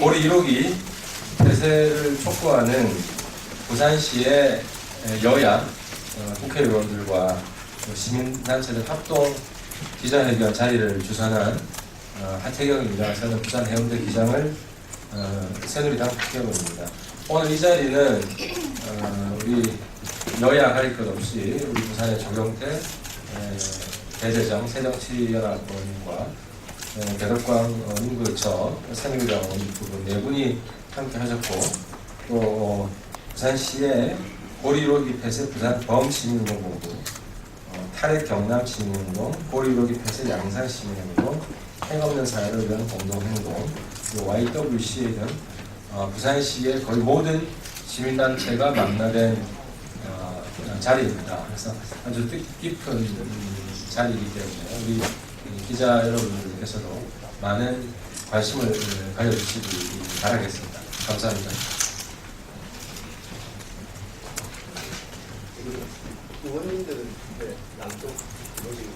고리 1호기 폐쇄를 촉구하는 부산시의 여야 어, 국회의원들과 시민단체들 합동 기자회견 자리를 주선한 어, 하태경입니다. 저는 부산 해운대 기장을 어, 새누리당 국회의원입니다. 오늘 이 자리는 어, 우리 여야 가릴 것 없이 우리 부산의 조경태 에, 대재정 새정치연합원과 네, 대덕광 새누리당 의원 부분 네 분이 함께 하셨고 또 어, 부산시의 고리로기 폐쇄 부산 범시민운동본부 어, 탈핵 경남 시민운동 고리로기 폐쇄 양산 시민운동 핵없는 사회를 위한 공동행동 YWCA 등 어, 부산시의 거의 모든 시민단체가 만나된 어, 자리입니다. 그래서 아주 뜻 깊은 음, 자리이기 때문에 우리 기자 여러분들께서도 많은 관심을 가져주시기 바라겠습니다. 감사합니다. 의원님들은 네, 남쪽 뭐지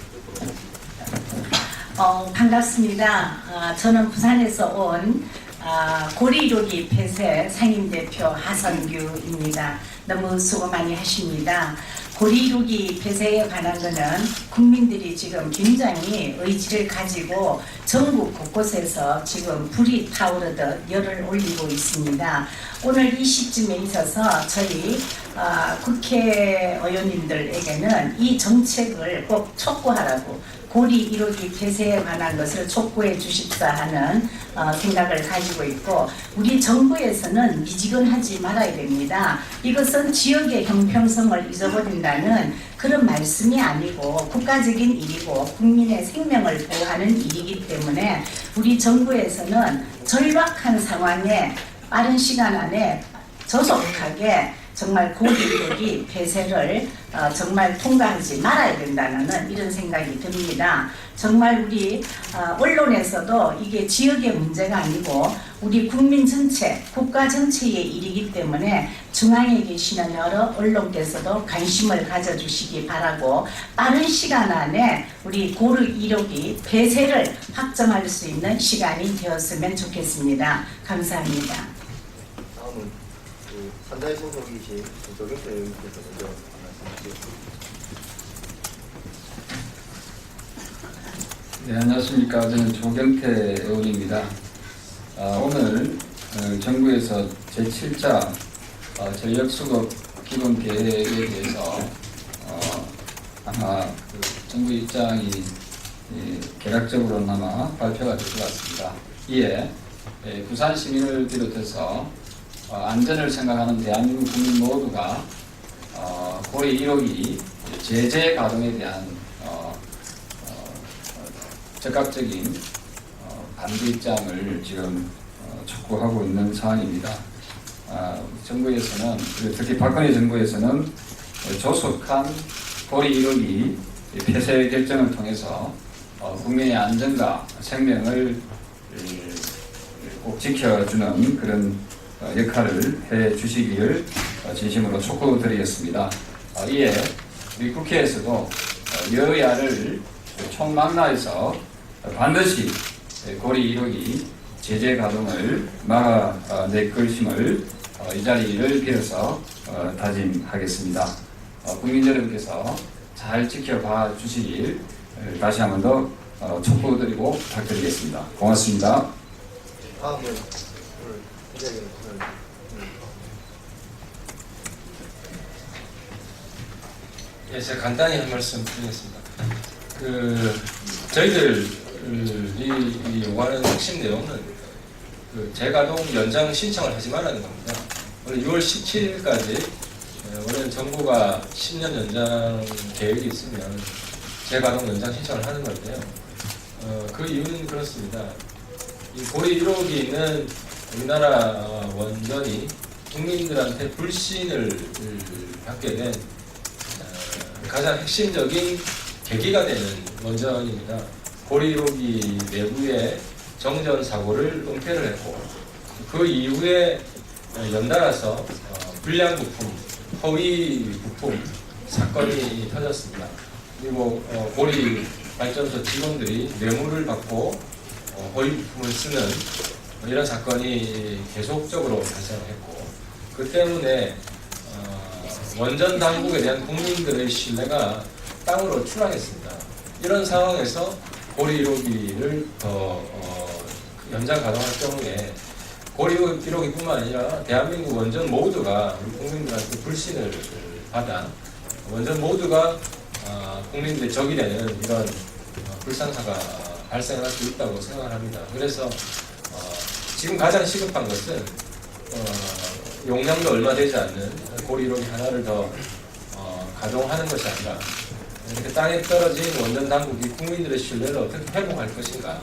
어, 반갑습니다. 아, 저는 부산에서 온 아, 고리로기 폐쇄 상임대표 하선규입니다. 너무 수고 많이 하십니다. 고리로기 폐쇄에 관한 것은 국민들이 지금 굉장히 의지를 가지고 전국 곳곳에서 지금 불이 타오르듯 열을 올리고 있습니다. 오늘 이 시점에 있어서 저희 아, 국회의원님들에게는 이 정책을 꼭 촉구하라고 고리 1호기 폐쇄에 관한 것을 촉구해 주십사 하는 어, 생각을 가지고 있고 우리 정부에서는 미지근하지 말아야 됩니다. 이것은 지역의 형평성을 잊어버린다는 그런 말씀이 아니고 국가적인 일이고 국민의 생명을 보호하는 일이기 때문에 우리 정부에서는 절박한 상황에 빠른 시간 안에 조속하게 정말 고기력이 폐쇄를 어, 정말 통과하지 말아야 된다는 이런 생각이 듭니다. 정말 우리 어, 언론에서도 이게 지역의 문제가 아니고 우리 국민 전체, 국가 전체의 일이기 때문에 중앙에 계시는 여러 언론께서도 관심을 가져주시기 바라고 빠른 시간 안에 우리 고르 1호기 폐쇄를 확정할 수 있는 시간이 되었으면 좋겠습니다. 감사합니다. 산자의 소속이신 조경태 의원님께서 먼저 말씀하시겠습니다. 네, 안녕하십니까. 저는 조경태 의원입니다. 아, 오늘 어, 정부에서 제7자 어, 전력수급 기본 계획에 대해서 어, 아마 그 정부 입장이 예, 개략적으로나마 발표가 될 것 같습니다. 이에 예, 부산 시민을 비롯해서 어, 안전을 생각하는 대한민국 국민 모두가 어, 고리 1호기 제재 가동에 대한 어, 어, 적극적인 어, 반대 입장을 지금 어, 촉구하고 있는 상황입니다. 아, 정부에서는 특히 박근혜 정부에서는 조속한 고리 1호기 폐쇄 결정을 통해서 어, 국민의 안전과 생명을 에, 꼭 지켜주는 그런 어, 역할을 해 주시기를 어, 진심으로 촉구드리겠습니다. 어, 이에 우리 국회에서도 어, 여야를 총망라해서 반드시 고리 1호기 제재 가동을 막아낼 것임을 어, 이 자리를 빌어서 어, 다짐하겠습니다. 어, 국민 여러분께서 잘 지켜봐 주시길 어, 다시 한 번더 어, 촉구드리고 부탁드리겠습니다. 고맙습니다. 다음 예, 제가 간단히 한 말씀 드리겠습니다. 그 저희들 이 이 요구하는 핵심 내용은 그 재가동 연장 신청을 하지 말라는 겁니다. 오늘 6월 17일까지 원래 정부가 10년 연장 계획이 있으면 재가동 연장 신청을 하는 건데요. 어, 그 이유는 그렇습니다. 이 고리 1호기는 우리나라 원전이 국민들한테 불신을 받게 된 어, 가장 핵심적인 계기가 되는 원전입니다. 고리로기 내부에 정전 사고를 은폐를 했고 그 이후에 연달아서 어, 불량 부품, 허위 부품 사건이 터졌습니다. 그리고 어, 고리 발전소 직원들이 뇌물을 받고 어, 허위 부품을 쓰는 뭐 이런 사건이 계속적으로 발생했고 그 때문에 어, 원전 당국에 대한 국민들의 신뢰가 땅으로 추락했습니다. 이런 상황에서 고리 1호기를 더 어, 연장 가동할 경우에 고리 1호기뿐만 아니라 대한민국 원전 모두가 국민들한테 불신을 받아 원전 모두가 어, 국민들의 적이 되는 이런 어, 불상사가 발생할 수 있다고 생각을 합니다. 그래서 어, 지금 가장 시급한 것은 어, 용량도 얼마 되지 않는 고리 1호기 하나를 더 어, 가동하는 것이 아니라 이렇게 땅에 떨어진 원전 당국이 국민들의 신뢰를 어떻게 회복할 것인가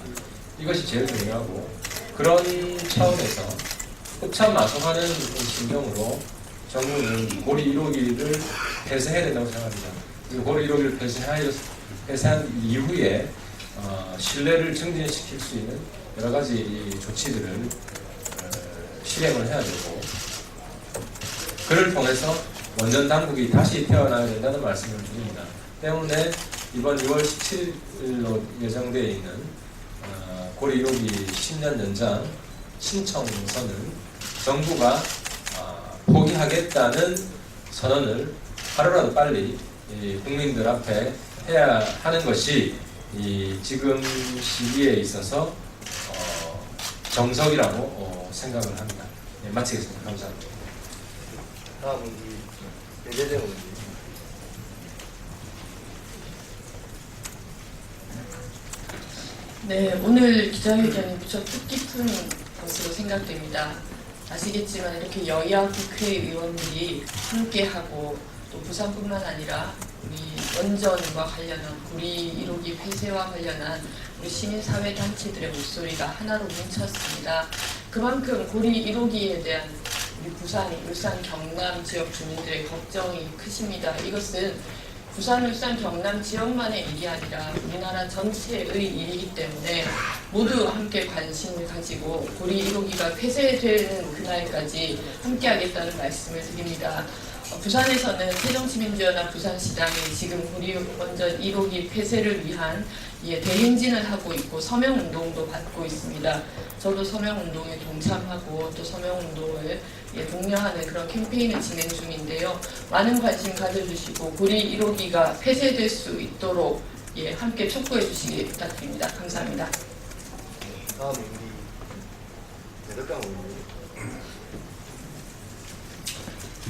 이것이 제일 중요하고 그런 차원에서 흡참마속하는 심정으로 정부는 고리 1호기를 폐쇄해야 된다고 생각합니다. 고리 1호기를 폐쇄하여, 폐쇄한 이후에 어, 신뢰를 증진시킬 수 있는 여러 가지 이 조치들을 어, 실행을 해야 되고 그를 통해서 원전 당국이 다시 태어나야 된다는 말씀을 드립니다. 때문에 이번 6월 17일로 예정되어 있는 어, 고리 1호기 10년 연장 신청서는 정부가 어, 포기하겠다는 선언을 하루라도 빨리 이 국민들 앞에 해야 하는 것이 이 지금 시기에 있어서 어, 정석이라고 어, 생각을 합니다. 네, 마치겠습니다. 감사합니다. 다음은 이 배재정 의원님. 네, 오늘 기자회견이 무척 뜻깊은 것으로 생각됩니다. 아시겠지만 이렇게 여야 국회의원들이 함께하고 또 부산뿐만 아니라 우리 원전과 관련한 구리 1호기 폐쇄와 관련한 우리 시민사회 단체들의 목소리가 하나로 뭉쳤습니다. 그만큼 고리 1호기에 대한 우리 부산, 울산, 경남 지역 주민들의 걱정이 크십니다. 이것은 부산, 울산, 경남 지역만의 일이 아니라 우리나라 전체의 일이기 때문에 모두 함께 관심을 가지고 고리 1호기가 폐쇄되는 그날까지 함께하겠다는 말씀을 드립니다. 어, 부산에서는 새정치민주연합 부산시당이 지금 고리 원전 1호기 폐쇄를 위한 예, 대행진을 하고 있고 서명운동도 받고 있습니다. 저도 서명운동에 동참하고 또 서명운동을 예, 독려하는 그런 캠페인을 진행 중인데요. 많은 관심 가져주시고 고리 1호기가 폐쇄될 수 있도록 예, 함께 촉구해 주시기 부탁드립니다. 감사합니다. 다음은 우리 배덕강 의원님.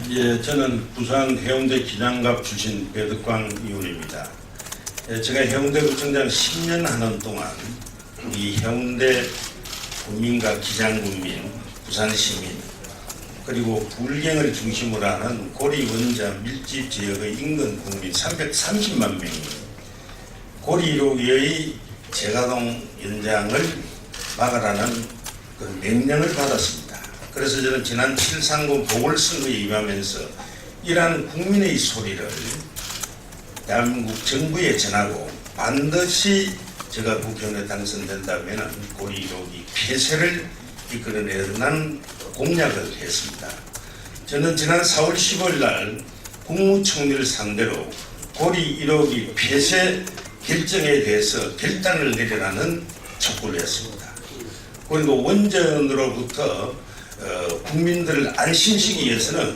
예, 저는 부산 해운대 기장갑 출신 배덕광 의원입니다. 예, 제가 해운대 구청장 10년 하는 동안 이 해운대 국민과 기장군민, 부산 시민, 그리고 불경을 중심으로 하는 고리 원자 밀집 지역의 인근 국민 330만 명이 고리 1호기의 재가동 연장을 막으라는 그 명령을 받았습니다. 그래서 저는 지난 7.30 보궐선거에 임하면서 이러한 국민의 소리를 대한민국 정부에 전하고 반드시 제가 국회의원에 당선된다면 고리 1호기 폐쇄를 이끌어내는 공약을 했습니다. 저는 지난 4월 15일 날 국무총리를 상대로 고리 1호기 폐쇄 결정에 대해서 결단을 내리라는 촉구를 했습니다. 그리고 원전으로부터 어, 국민들을 안심시키기 위해서는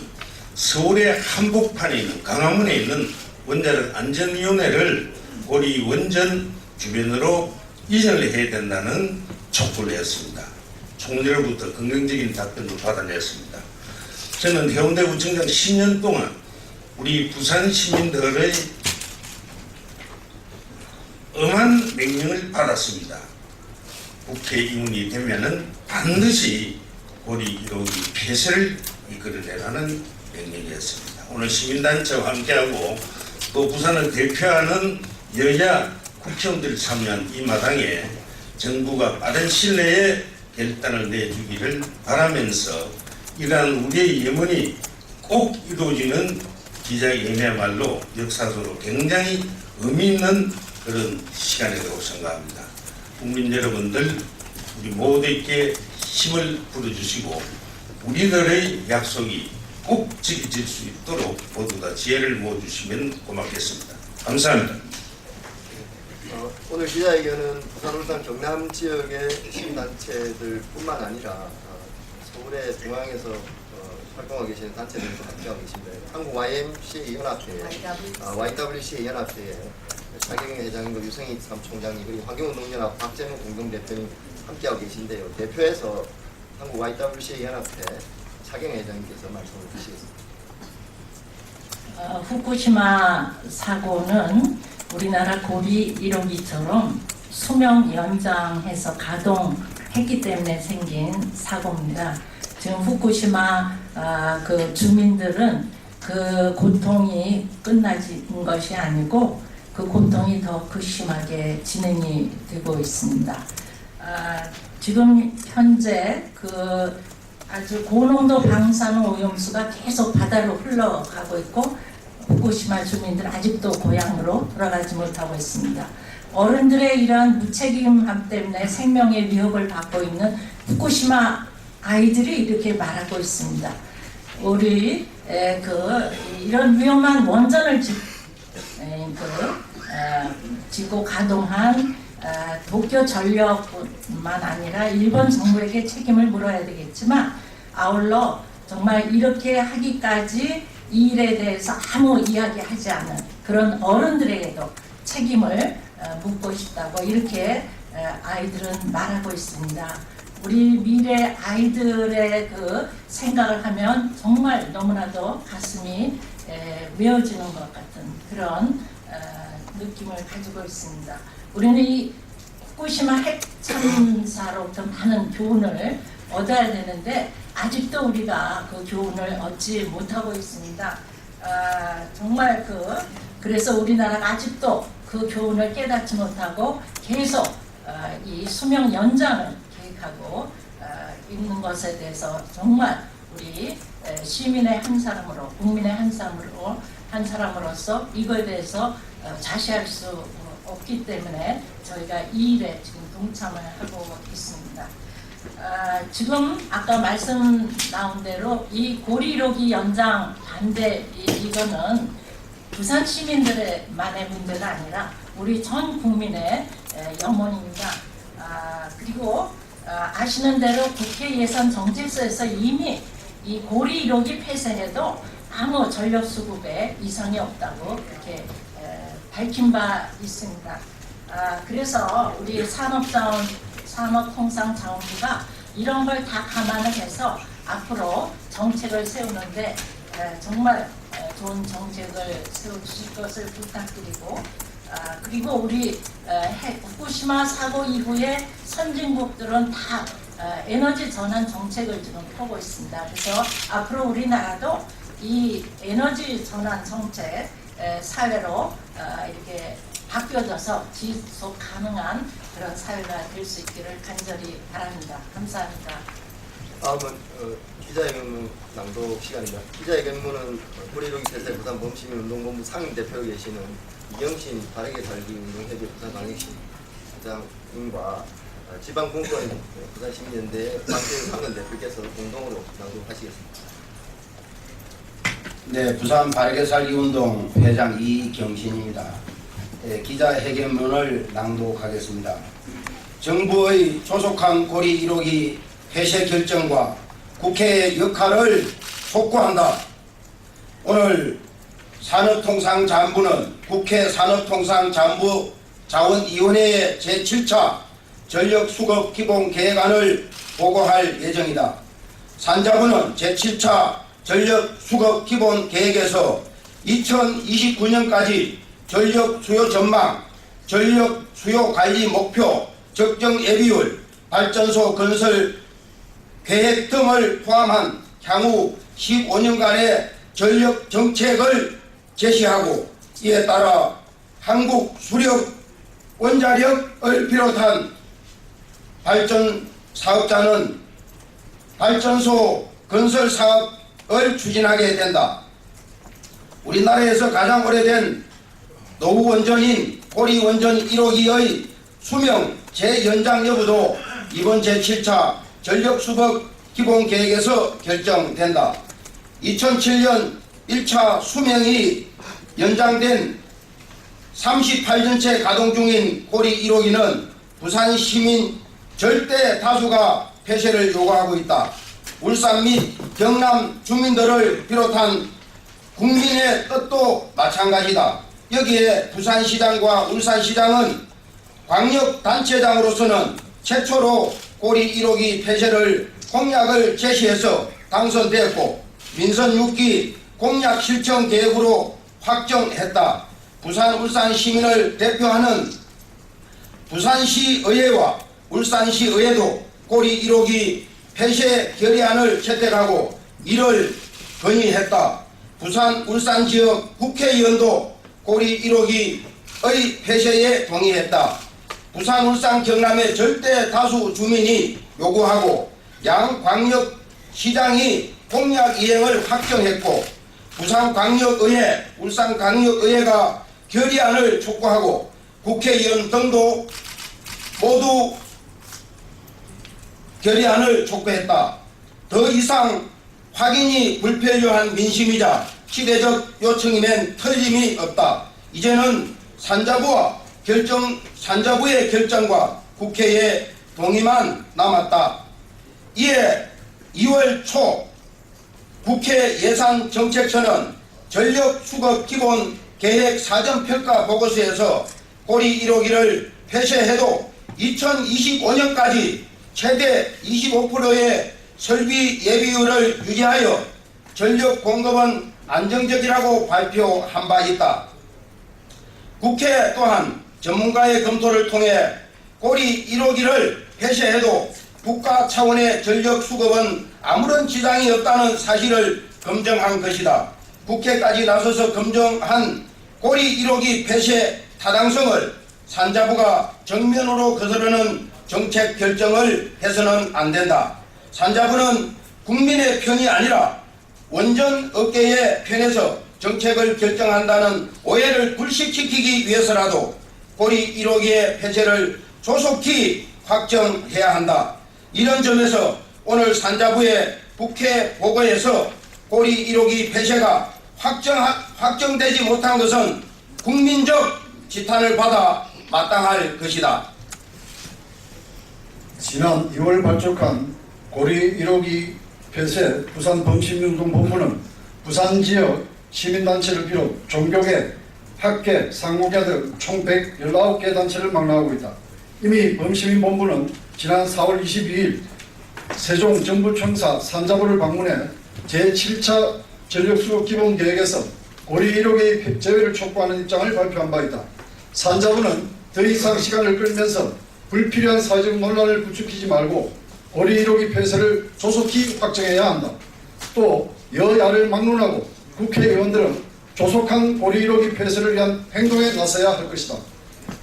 서울의 한복판에 있는 강화문에 있는 원자력 안전위원회를 고리 원전 주변으로 이전을 해야 된다는 촉구를 했습니다. 총리로부터 긍정적인 답변도 받아냈습니다. 저는 해운대 구청장 10년 동안 우리 부산 시민들의 엄한 명령을 받았습니다. 국회 의원이 되면은 반드시 고리 1호기 폐쇄를 이끌어내라는 명령이었습니다. 오늘 시민단체와 함께하고 또 부산을 대표하는 여야 국회의원들이 참여한 이 마당에 정부가 빠른 내에 결단을 내주기를 바라면서 이러한 우리의 예문이 꼭 이루어지는 기자회견이야말로 역사적으로 굉장히 의미 있는 그런 시간이라고 생각합니다. 국민 여러분들 우리 모두에게 힘을 불어주시고 우리들의 약속이 꼭 지켜질 수 있도록 모두 다 지혜를 모아주시면 고맙겠습니다. 감사합니다. 어, 어, 오늘 기자회견은 부산, 울산, 경남 지역의 시민단체들뿐만 아니라 어, 서울의 중앙에서 어, 활동하고 계시는 단체들도 함께하고 계십니다. 한국 YMCA 연합회, 아, YWCA 연합회의 차경영 회장님과 유성희 사무총장님 그리고 환경운동연합 박재문 공동대표님 함께하고 계신데요. 대표에서 한국 YWCA 연합회 차경영 회장님께서 말씀을 주시겠습니다. 어, 후쿠시마 사고는 우리나라 고리 1호기처럼 수명 연장해서 가동했기 때문에 생긴 사고입니다. 지금 후쿠시마 아, 그 주민들은 그 고통이 끝나진 것이 아니고 그 고통이 더 극심하게 진행이 되고 있습니다. 아, 지금 현재 그 아주 고농도 방사능 오염수가 계속 바다로 흘러가고 있고 후쿠시마 주민들 아직도 고향으로 돌아가지 못하고 있습니다. 어른들의 이러한 무책임함 때문에 생명의 위협을 받고 있는 후쿠시마 아이들이 이렇게 말하고 있습니다. 우리 에, 그 이런 위험한 원전을 그, 에, 짓고 가동한 에, 도쿄 전력뿐만 아니라 일본 정부에게 책임을 물어야 되겠지만 아울러 정말 이렇게 하기까지 이 일에 대해서 아무 이야기하지 않은 그런 어른들에게도 책임을 어, 묻고 싶다고 이렇게 에, 아이들은 말하고 있습니다. 우리 미래 아이들의 그 생각을 하면 정말 너무나도 가슴이 에, 메어지는 것 같은 그런 어, 느낌을 가지고 있습니다. 우리는 이 후쿠시마 핵 참사로부터 많은 교훈을 얻어야 되는데 아직도 우리가 그 교훈을 얻지 못하고 있습니다. 아, 정말 그 그래서 우리나라가 아직도 그 교훈을 깨닫지 못하고 계속 아, 이 수명 연장을 계획하고 아, 있는 것에 대해서 정말 우리 에, 시민의 한 사람으로 국민의 한 사람으로 한 사람으로서 이거에 대해서 어, 자시할 수 없기 때문에 저희가 이 일에 지금 동참을 하고 있습니다. 아, 지금 아까 말씀 나온 대로 이 고리로기 연장 반대 이, 이거는 부산 시민들의 만의 문제가 아니라 우리 전 국민의 에, 염원입니다. 아, 그리고 아, 아시는 대로 국회 예산 정책서에서 이미 이 고리 1호기 폐쇄해도 아무 전력 수급에 이상이 없다고 이렇게 에, 밝힌 바 있습니다. 아, 그래서 우리 산업자원 산업통상자원부가 이런 걸 다 감안을 해서 앞으로 정책을 세우는데 에, 정말 에, 좋은 정책을 세워주실 것을 부탁드리고 아, 그리고 우리 에, 핵- 후쿠시마 사고 이후에 선진국들은 다 에, 에너지 전환 정책을 지금 펴고 있습니다. 그래서 앞으로 우리나라도 이 에너지 전환 정책 에, 사회로 어, 이렇게 바뀌어져서 지속 가능한 그런 사회가 될 수 있기를 간절히 바랍니다. 감사합니다. 다음은 어, 기자회견문 낭독 시간입니다. 기자회견문은 우리로기 대세 부산 범시민 운동본부 상임 대표 계시는 이경신 바르게 살기 운동회비 부산광역시 부장님과 어, 지방분권 부산시민연대 박재우 상근 대표께서 공동으로 낭독하시겠습니다. 네, 부산 바르게 살기 운동 회장 이경신입니다. 네, 기자 회견문을 낭독하겠습니다. 정부의 조속한 고리 1호기 폐쇄 결정과 국회의 역할을 촉구한다. 오늘 산업통상자원부는 국회 산업통상자원부 자원위원회의 제7차 전력수급 기본 계획안을 보고할 예정이다. 산자부는 제7차 전력 수급 기본 계획에서 2029년까지 전력 수요 전망, 전력 수요 관리 목표, 적정 예비율, 발전소 건설 계획 등을 포함한 향후 15년간의 전력 정책을 제시하고 이에 따라 한국 수력 원자력을 비롯한 발전 사업자는 발전소 건설 사업 을 추진하게 된다. 우리나라에서 가장 오래된 노후 원전인 고리 원전 1호기의 수명 재연장 여부도 이번 제7차 전력 수급 기본 계획에서 결정된다. 2007년 1차 수명이 연장된 38년째 가동 중인 고리 1호기는 부산 시민 절대 다수가 폐쇄를 요구하고 있다. 울산 및 경남 주민들을 비롯한 국민의 뜻도 마찬가지다. 여기에 부산시장과 울산시장은 광역단체장으로서는 최초로 고리 1호기 폐쇄를 공약을 제시해서 당선되었고 민선 6기 공약 실천 계획으로 확정했다. 부산 울산 시민을 대표하는 부산시 의회와 울산시 의회도 고리 1호기 폐쇄 결의안을 채택하고 이를 건의했다. 부산 울산 지역 국회의원도 고리 1호기의 폐쇄에 동의했다. 부산 울산 경남의 절대 다수 주민이 요구하고 양 광역 시장이 공약 이행을 확정했고 부산광역의회, 울산광역의회가 결의안을 촉구하고 국회의원 등도 모두 결의안을 촉구했다. 더 이상 확인이 불필요한 민심이자 시대적 요청이면 틀림이 없다. 이제는 산자부와 결정, 산자부의 결정과 국회의 동의만 남았다. 이에 2월 초 국회 예산정책처는 전력 수급 기본 계획 사전평가 보고서에서 고리 1호기를 폐쇄해도 2025년까지 최대 25%의 설비 예비율을 유지하여 전력 공급은 안정적이라고 발표한 바 있다. 국회 또한 전문가의 검토를 통해 고리 1호기를 폐쇄해도 국가 차원의 전력 수급은 아무런 지장이 없다는 사실을 검증한 것이다. 국회까지 나서서 검증한 고리 1호기 폐쇄 타당성을 산자부가 정면으로 거스르는 정책 결정을 해서는 안 된다. 산자부는 국민의 편이 아니라 원전 업계의 편에서 정책을 결정한다는 오해를 불식시키기 위해서라도 고리 1호기의 폐쇄를 조속히 확정해야 한다. 이런 점에서 오늘 산자부의 국회 보고에서 고리 1호기 폐쇄가 확정, 확정되지 못한 것은 국민적 지탄을 받아 마땅할 것이다. 지난 2월 발족한 고리 1호기 폐쇄 부산 범시민운동본부는 부산 지역 시민단체를 비롯 종교계, 학계, 상호계 등 총 119개 단체를 망라하고 있다. 이미 범시민본부는 지난 4월 22일 세종 정부청사 산자부를 방문해 제7차 전력수급 기본계획에서 고리 1호기 제외를 촉구하는 입장을 발표한 바 있다. 산자부는 더 이상 시간을 끌면서 불필요한 사회적 논란을 부추기지 말고 1호기 폐쇄를 조속히 확정해야 한다. 또 여야를 막론하고 국회의원들은 조속한 1호기 폐쇄를 위한 행동에 나서야 할 것이다.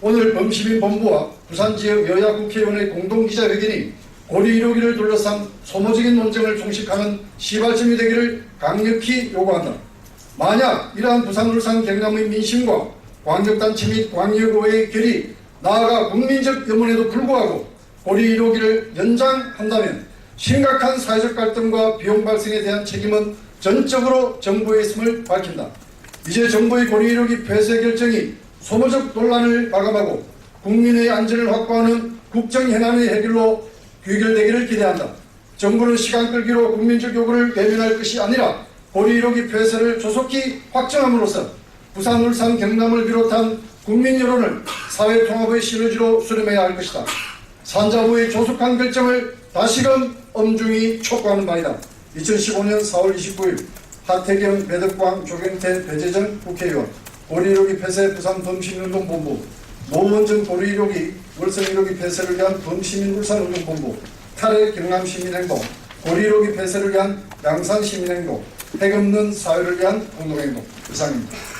오늘 범시민본부와 부산지역 여야 국회의원의 공동기자회견이 고리 1호기를 둘러싼 소모적인 논쟁을 종식하는 시발점이 되기를 강력히 요구한다. 만약 이러한 부산 울산 경남의 민심과 광역단체 및 광역의회의 결의 나아가 국민적 염원에도 불구하고 고리 1호기를 연장한다면 심각한 사회적 갈등과 비용 발생에 대한 책임은 전적으로 정부에 있음을 밝힌다. 이제 정부의 고리 1호기 폐쇄 결정이 소모적 논란을 마감하고 국민의 안전을 확보하는 국정 현안의 해결로 귀결되기를 기대한다. 정부는 시간 끌기로 국민적 요구를 외면할 것이 아니라 고리 1호기 폐쇄를 조속히 확정함으로써 부산, 울산, 경남을 비롯한 국민 여론을 사회 통합의 시너지로 수렴해야 할 것이다. 산자부의 조속한 결정을 다시금 엄중히 촉구하는 바이다. 2015년 4월 29일 하태경, 배덕광, 조경태, 배재정 국회의원 1호기 폐쇄 부산 범시민운동본부 노원정 고리 1호기 월성 1호기 폐쇄를 위한 범시민 울산운동본부 탈핵 경남시민행동 1호기 폐쇄를 위한 양산시민행동 핵 없는 사회를 위한 공동행동 이상입니다.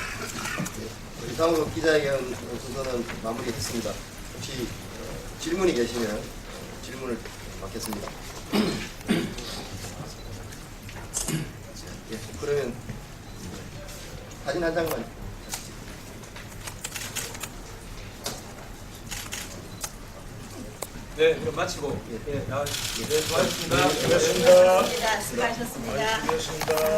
다음으로 기자회견 순서는 마무리했습니다. 혹시 어, 질문이 계시면 어, 질문을 받겠습니다. 예, 그러면 사진 한 장만 네, 그럼 마치고 예, 나와 네, 수고하셨습니다. 수고하셨습니다. 수고하셨습니다.